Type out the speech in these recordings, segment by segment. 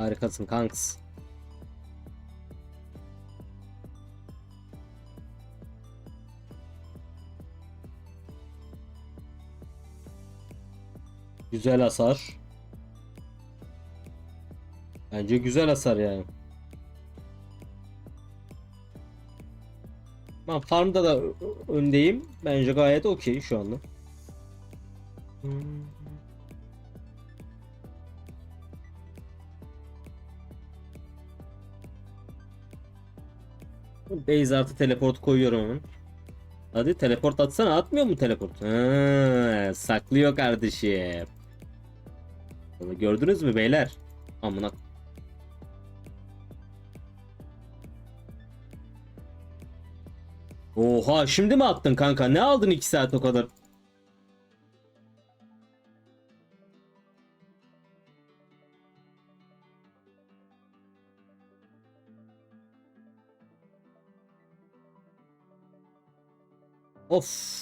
Harikasın kanks. Güzel hasar. Bence güzel hasar yani. Ben farmda da öndeyim. Bence gayet okey şu anda. Hmm. Base artı teleport koyuyorum hemen. Hadi teleport atsana atmıyor mu teleport? Ha, saklıyor kardeşim. Bunu Gördünüz mü beyler? Amına. Oha şimdi mi attın kanka? Ne aldın 2 saat o kadar? Of.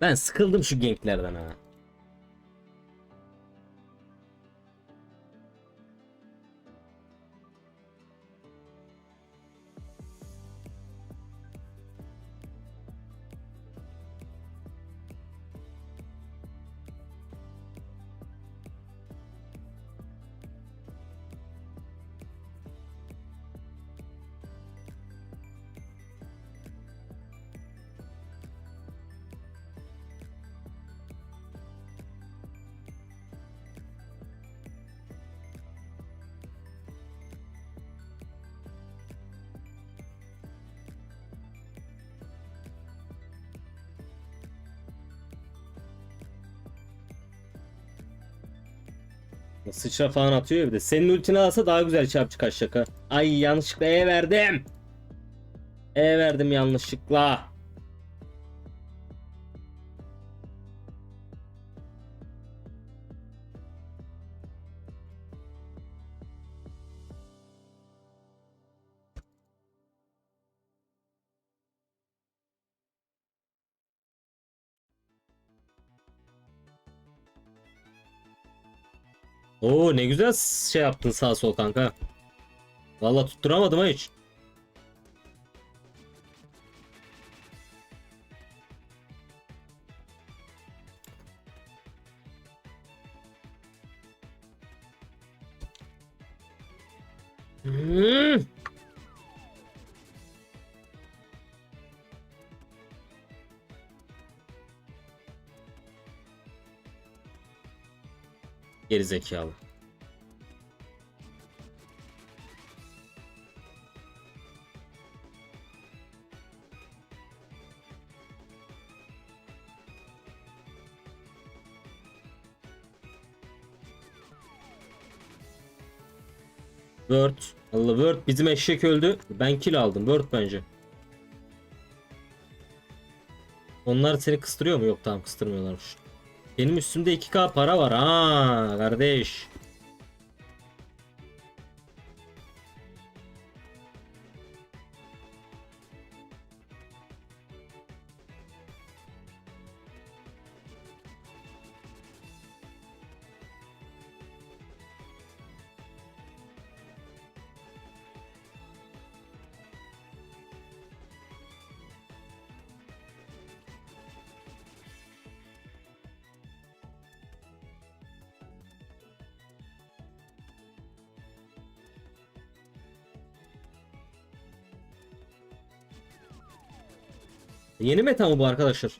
Ben sıkıldım şu ganklerden ha. Sıçra falan atıyor ya bir de. Senin ultini alsa daha güzel çarpçı kaç şaka. Ay yanlışlıkla E verdim. E verdim yanlışlıkla. Oo ne güzel şey yaptın sağ sol kanka. Vallahi tutturamadım ha hiç. Hmm. Geri zekalı. Word. Allah Word bizim eşek öldü. Ben kill aldım. Word bence. Onlar seni kıstırıyor mu? Yok tamam kıstırmıyorlarmış. Benim üstümde 2k para var ha kardeş. Yeni meta mı bu arkadaşlar?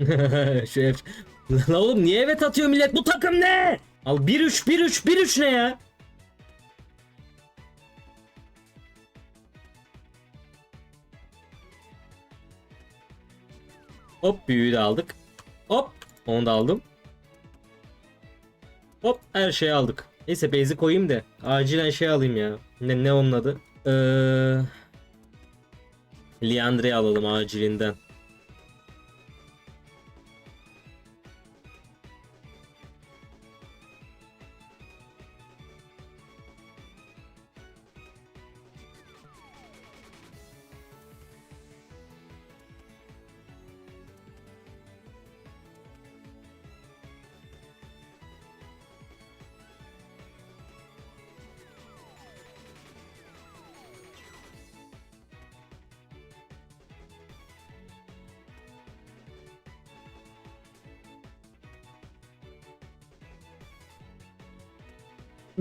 Şu F... Lan oğlum niye evet atıyor millet? Bu takım ne? Al 1-3 1-3 1-3 ne ya? Hop büyüğü de aldık. Hop Onu da aldım. Hop her şeyi aldık. Neyse base'i koyayım da acilen şey alayım ya. Ne, ne onun adı? Ee, Liandre'yi alalım acilinden.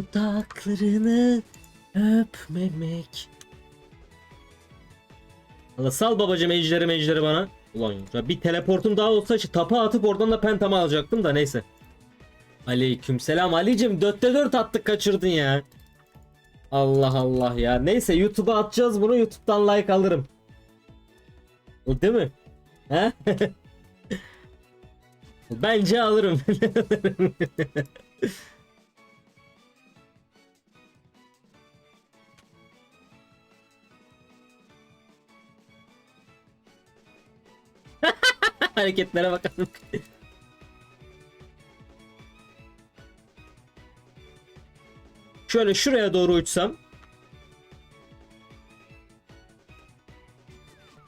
Dudaklarını öpmemek. Allah sal babacım ejderi mejderi bana. Ulan ya bir teleportum daha olsa şu tapa atıp oradan da pentamı alacaktım da neyse. Aleyküm selam Ali'cim 4'te 4 attık kaçırdın ya. Allah Allah ya. Neyse YouTube'a atacağız bunu YouTube'dan like alırım. O Değil mi? He? Bence alırım. Hareketlere bakalım. Şöyle şuraya doğru uçsam.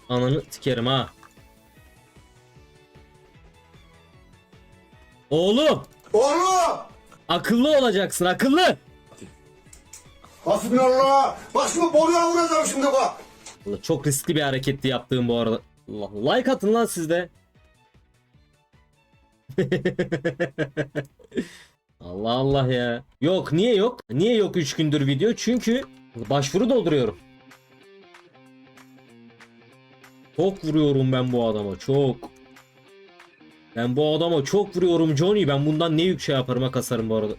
Ananı tikerim ha. Oğlum Oğlum! akıllı olacaksın akıllı. Hasbinallah! Bak şimdi boruya vuracağım şimdi bak! Çok riskli bir hareketti yaptığım bu arada. Like atın lan siz de. Allah Allah ya. Yok niye yok? Niye yok 3 gündür video? Çünkü başvuru dolduruyorum. Çok vuruyorum ben bu adama çok. Ben bu adama çok vuruyorum Johnny. Ben bundan ne yük şey yaparım kasarım bu arada.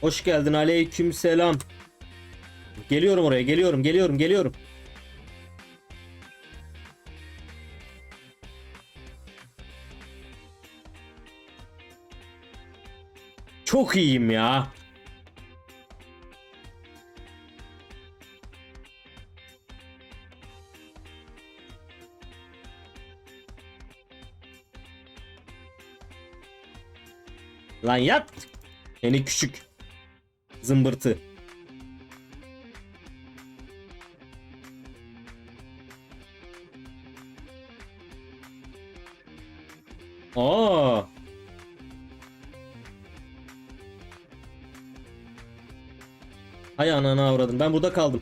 Hoş geldin aleyküm selam. Geliyorum oraya geliyorum geliyorum geliyorum. Çok iyiyim ya. Lan yat. Seni küçük. Zımbırtı. Aa. Hay anana avradım. Ben burada kaldım.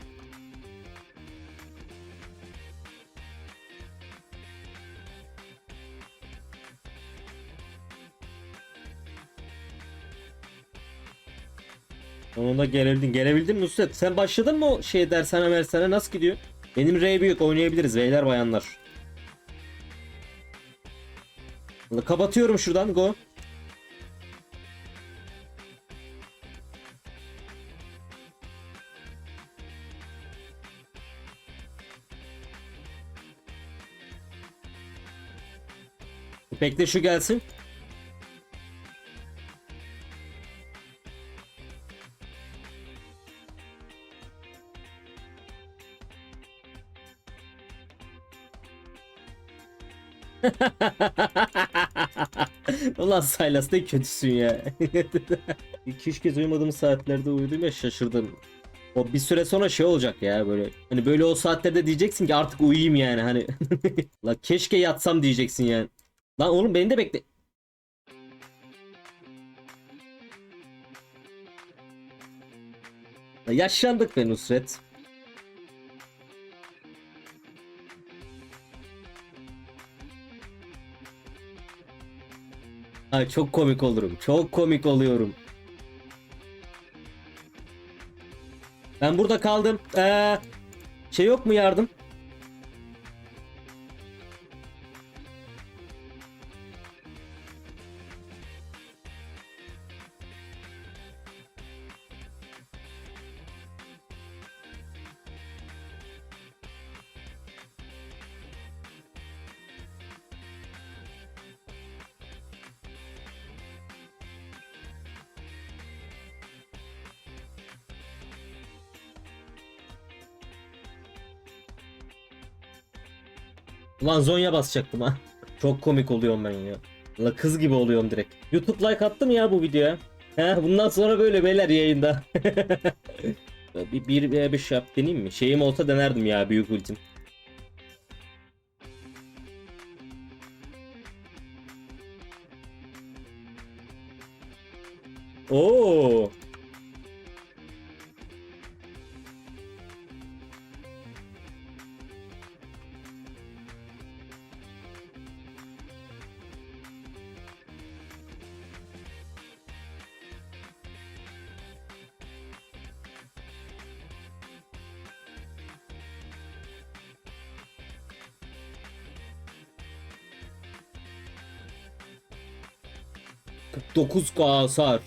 Sonunda gelebildin. Gelebildin mi Nusret? Sen başladın mı o şey dershane mersane nasıl gidiyor? Benim R büyük oynayabiliriz beyler bayanlar. Kapatıyorum şuradan go. Bekle şu gelsin. Ulan Silas ne kötüsün ya. 2-3 kez uyumadığım saatlerde uyudum ya şaşırdım. O bir süre sonra şey olacak ya böyle. Hani böyle o saatlerde diyeceksin ki artık uyuyayım yani hani. La keşke yatsam diyeceksin yani. Lan oğlum beni de bekle. Yaşlandık be Nusret. Ay çok komik olurum. Çok komik oluyorum. Ben burada kaldım. Ee, şey yok mu yardım? Ulan Zonya basacaktım ha. Çok komik oluyorum ben ya. La kız gibi oluyorum direkt. YouTube like attım ya bu videoya. He, bundan sonra böyle beyler yayında. bir, bir, bir, bir şey yap deneyeyim mi? Şeyim olsa denerdim ya büyük ultim. Oo. ...49k hasar.